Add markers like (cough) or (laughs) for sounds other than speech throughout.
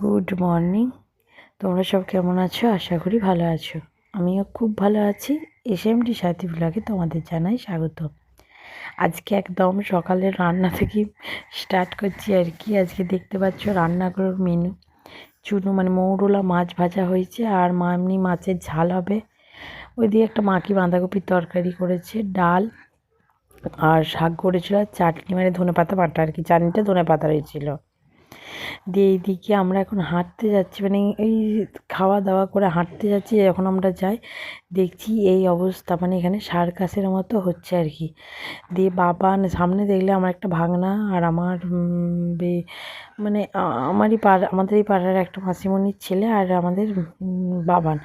Good morning তোমরা সব কেমন আছো? আশা করি ভালো আছো। আমিও খুব ভালো আছি। এসএমটি সাথী ব্লগে তোমাদের জানাই স্বাগত আজকে একদম সকালে রান্না থেকে স্টার্ট করছি আর কি। আজকে দেখতে পাচ্ছ রান্নাগুলোর মেনু চুনো মানে মৌরলা মাছ ভাজা হয়েছে আর মা এমনি মাছের ঝাল হবে। ওই দিয়ে একটা মাকি বাঁধাকপির তরকারি করেছে, ডাল আর শাক করেছিল আর চাটনি মানে ধনে পাতা বাটা আর কি। চাটনিটা ধনে পাতা রয়েছিল দিয়ে এইদিকে আমরা এখন হাঁটতে যাচ্ছি। মানে এই খাওয়া দাওয়া করে হাঁটতে যাচ্ছি, যখন আমরা যাই, দেখছি এই অবস্থা। মানে এখানে সার্কাসের মতো হচ্ছে আর কি। দিয়ে বাবা সামনে দেখলে আমার একটা ভাগনা আর আমার মানে আমারই পাড়া, আমাদের এই পাড়ার একটা মাসিমণির ছেলে আর আমাদের বাবান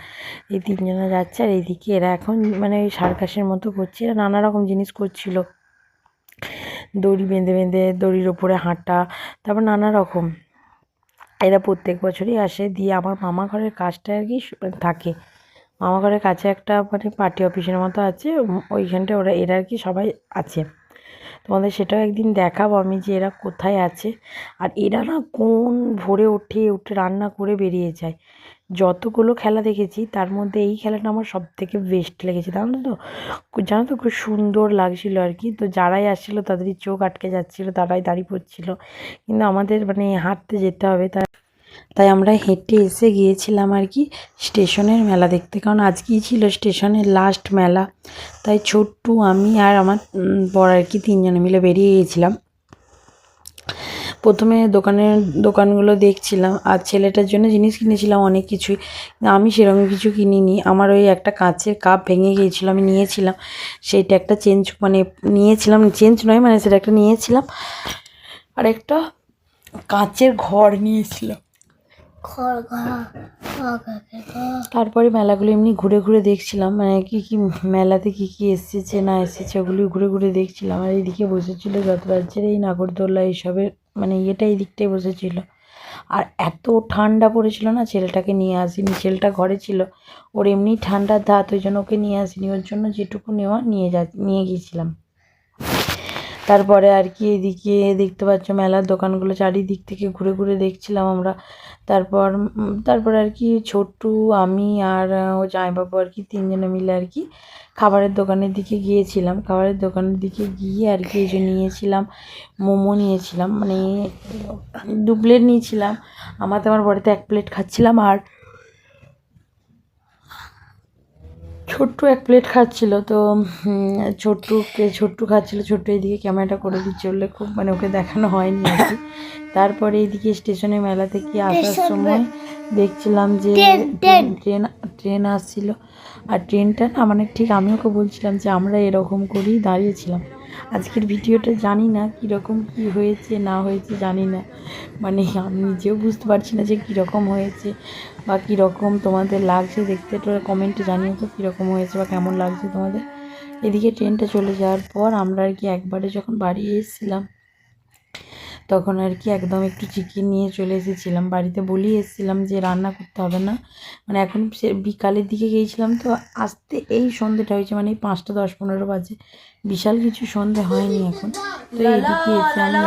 এই তিনজনে যাচ্ছে আর এইদিকে এরা এখন মানে ওই সার্কাসের মতো করছে। নানা রকম জিনিস করছিল। দড়ি বেঁধে বেঁধে দড়ির ওপরে হাঁটা তারপর নানা রকম। এরা প্রত্যেক বছরই আসে দিয়ে আমার মামা ঘরের কাজটা আর কি থাকে। মামা ঘরের কাছে একটা মানে পার্টি অফিসের মতো আছে উম, ওইখানটায় ওরা এরা আর কি সবাই আছে। তোমাদের সেটাও একদিন দেখাবো আমি যে এরা কোথায় আছে। আর এরা না কোন ভোরে ওঠে উঠে রান্না করে বেরিয়ে যায়। যতগুলো খেলা দেখেছি, তার মধ্যে এই খেলাটা আমার সব থেকে বেস্ট লেগেছে। জানো তো? জানো তো খুব সুন্দর লাগছিল আর কি? তো যারাই আসছিল, তাদেরই চোখ আটকে যাচ্ছিল, তারাই দাঁড়িয়ে পড়ছিল। কিন্তু আমাদের মানে হাঁটতে যেতে হবে, তাই তাই আমরা হেঁটে এসে গিয়েছিলাম আর কি স্টেশনের মেলা দেখতে। কারণ আজকেই ছিল স্টেশনের লাস্ট মেলা। তাই ছোট্টু, আমি আর আমার বর আর কি তিনজনে মিলে বেরিয়ে গিয়েছিলাম। প্রথমে দোকানের দোকানগুলো দেখছিলাম আর ছেলেটার জন্য জিনিস কিনেছিলাম অনেক কিছুই। আমি সেরকম কিছু কিনিনি। আমার ওই একটা কাঁচের কাপ ভেঙে গিয়েছিল আমি নিয়েছিলাম। সেইটা একটা চেঞ্জ মানে নিয়েছিলাম চেঞ্জ নয় মানে সেটা একটা নিয়েছিলাম। আর একটা কাঁচের ঘর নিয়েছিলাম। তারপরে মেলাগুলো এমনি ঘুরে ঘুরে দেখছিলাম মানে কি কি মেলাতে কি কি এসেছে না এসেছে ওগুলি ঘুরে ঘুরে দেখছিলাম। আর এইদিকে বসেছিল যত রাজ্যের এই নাগরদোল্লা এইসবের মানে ইয়েটা এই দিকটাই বসেছিল। আর এত ঠান্ডা পড়েছিল না, ছেলেটাকে নিয়ে আসিনি। ছেলেটা ঘরে ছিল, ওর এমনি ঠান্ডার ধাত ওই জন্য ওকে নিয়ে আসিনি। ওর জন্য যেটুকু নেওয়া নিয়ে যা, নিয়ে গিয়েছিলাম। তারপরে আর কি এদিকে দেখতে পাচ্ছ মেলার দোকানগুলো চারিদিক থেকে ঘুরে ঘুরে দেখছিলাম আমরা। তারপর তারপর আর কি ছোট্টু, আমি আর ও জামাইবাবু আর কি তিনজনে মিলে আর কি খাবারের দোকানের দিকে গিয়েছিলাম। খাবারের দোকানের দিকে গিয়ে আর কি এই যে নিয়েছিলাম, মোমো নিয়েছিলাম মানে দু প্লেট নিয়েছিলাম। আমার তো আমার বাড়িতে এক প্লেট খাচ্ছিলাম আর ছোট্টু এক প্লেট খাচ্ছিল তো ছোট্টুকে ছোট্টু খাচ্ছিল ছোট্টু এইদিকে ক্যামেরাটা করে দিচ্ছে বললে খুব মানে ওকে দেখানো হয়নি আর কি। তারপরে এইদিকে স্টেশনে মেলা থেকে আসার সময় দেখছিলাম যে ট্রেন, ট্রেন। ট্রেন ট্রেন আসছিল। আর ট্রেনটা না মানে ঠিক আমি ওকে বলছিলাম যে আমরা এরকম করেই দাঁড়িয়েছিলাম। আজকের ভিডিওটা জানি না কীরকম কি হয়েছে, না হয়েছে জানি না। মানে আমি নিজেও বুঝতে পারছি না যে কীরকম হয়েছে বা কীরকম তোমাদের লাগছে। দেখতে তো কমেন্টে জানিয়ে তো কীরকম হয়েছে বা কেমন লাগছে তোমাদের। এদিকে ট্রেনটা চলে যাওয়ার পর আমরা আর কি একবারে যখন বাড়ি এসেছিলাম তখন আর কি একদম একটু চিকেন নিয়ে চলে এসেছিলাম। বাড়িতে বলেই এসেছিলাম যে রান্না করতে হবে না। মানে এখন সে বিকালের দিকে গিয়েছিলাম তো আসতে এই সন্ধ্যেটা হয়েছে মানে এই পাঁচটা দশ পনেরো বাজে। বিশাল কিছু সন্ধে হয়নি এখন। তো এদিকে এসে আমি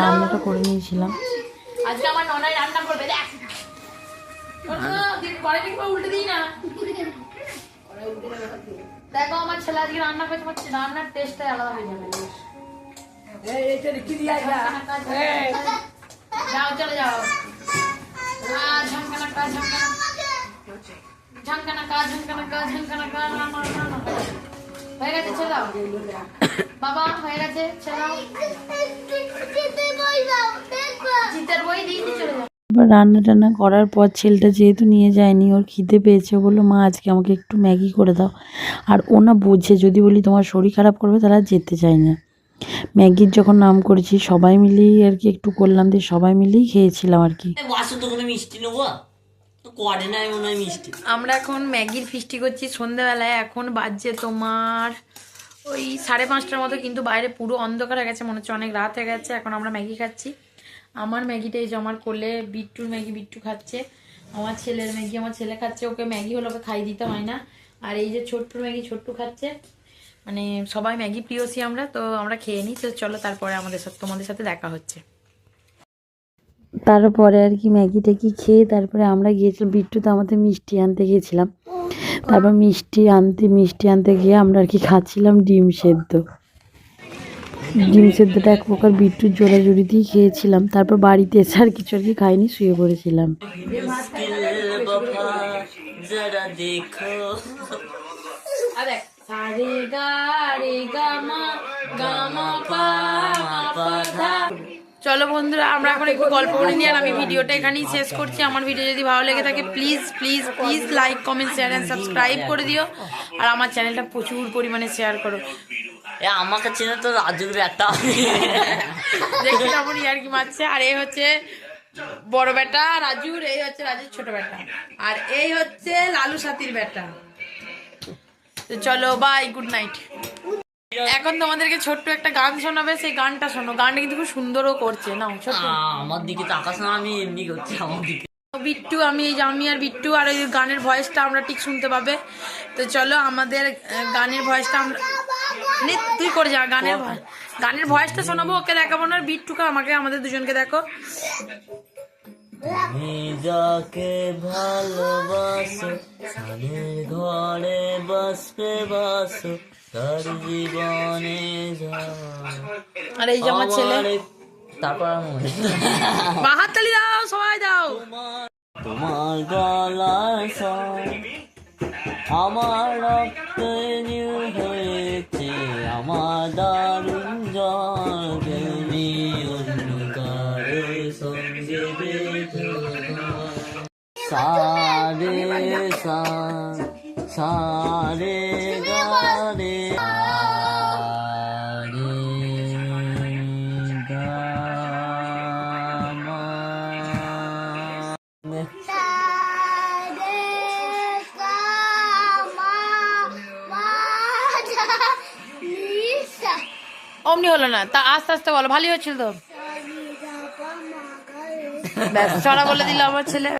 রান্নাটা করে নিয়েছিলাম। আজকে আমার ননাই রান্না করবে দেখ। উল্টে দিই না। দেখো আমার ছেলে আজকে রান্না করছে আমার রান্নার টেস্টটাই আলাদা হয়ে যাবে। যাও চলে যাও। হয়ে গেছে ছেড়ে দাও। বাবা হয়ে গেছে ছেড়ে দাও। বই দিয়ে চলে যাও। এবার রান্না টান্না করার পর ছেলেটা যেহেতু নিয়ে যায়নি ওর খিদে পেয়েছে ও বলল মা আজকে আমাকে একটু ম্যাগি করে দাও। আর ও না বোঝে যদি বলি তোমার শরীর খারাপ করবে তাহলে আর যেতে চায় না। ম্যাগির যখন নাম করেছি সবাই মিলেই আর কি একটু করলাম দিয়ে সবাই মিলেই খেয়েছিলাম আর কি। বাসু তো কোনো মিষ্টি নেব? মিষ্টি? আমরা এখন ম্যাগির ফিস্টি করছি সন্ধ্যেবেলায় এখন বাজছে তোমার ওই সাড়ে পাঁচটার মতো কিন্তু বাইরে পুরো অন্ধকার হয়ে গেছে মনে হচ্ছে অনেক রাত হয়ে গেছে এখন আমরা ম্যাগি খাচ্ছি। আমার ম্যাগিটা এই যে আমার করলে বিট্টুর ম্যাগি বিট্টু খাচ্ছে। আমার ছেলের ম্যাগি আমার ছেলে খাচ্ছে ওকে ম্যাগি হলে ওকে খাই দিতে হয় না। আর এই যে ছোট্টুর ম্যাগি ছোট্টু খাচ্ছে। মানে সবাই ম্যাগি প্রিয়সী আমরা তো আমরা খেয়ে নিই। তো চলো তারপরে আমাদের সাথে তোমাদের সাথে দেখা হচ্ছে। তারপরে আর কি ম্যাগি ট্যাগি খেয়ে তারপরে আমরা গিয়েছিলাম বিট্টু তো আমাদের মিষ্টি আনতে গিয়েছিলাম। তারপর মিষ্টি আনতে মিষ্টি আনতে গিয়ে আমরা আর কি খাচ্ছিলাম ডিম সেদ্ধ। ডিম সেদ্ধটা এক প্রকার বিট্টুর জোড়াজুড়ি দিয়ে খেয়েছিলাম। তারপর বাড়িতে এসে আর কিছু আর কি খাইনি শুয়ে পড়েছিলাম। রে রে চলো বন্ধুরা আমরা এখন একটু গল্প করে নিয়ে আর আমি ভিডিওটা এখানেই শেষ করছি। আমার ভিডিও যদি ভালো লেগে থাকে please please please like comment share and subscribe করে দিও। আর আমার চ্যানেলটা প্রচুর পরিমাণে শেয়ার করো। আমাকে চেনে তো রাজুর ব্যাটা। দেখুন আমার ইয়ার কি মারছে। আর এই হচ্ছে বড় বেটা রাজুর এই হচ্ছে রাজুর ছোট বেটা আর এই হচ্ছে লালু সাথীর বেটা তো চলো বাই গুড নাইট এখন তোমাদেরকে ছোট্ট একটা গান শোনাবে সেই গানটা শোনো। গানটা কিন্তু খুব সুন্দরও করছে না ছোট্ট। আমার দিকে তাকাস না আমি এমনি করছি আমার দিকে। বিট্টু আমি এই যে আমি আর বিট্টু আর ওই গানের ভয়েসটা আমরা ঠিক শুনতে পাবে। তো চলো আমাদের গানের ভয়েসটা আমরা তুই করে যা গানের গানের ভয়েসটা শোনাবো ওকে দেখাবো না বিট্টুকে আমাকে আমাদের দুজনকে দেখো। তুমি যাকে ভালোবাসো সাদের ঘরে বসবে বাসো তার জীবনে আর এই যে আমার ছেলে। তারপর। বাহাতালি দাও সবাই দাও। তোমার গলার আমার রক্তে নীল হয়েছে আমার দারুণ সারে (laughs) সা সারে গারে অমনি হলো না তা আস্তে আস্তে বলো ভালোই হচ্ছিল তো। (laughs) ব্যাস চড়া বলে দিল আমার ছেলে।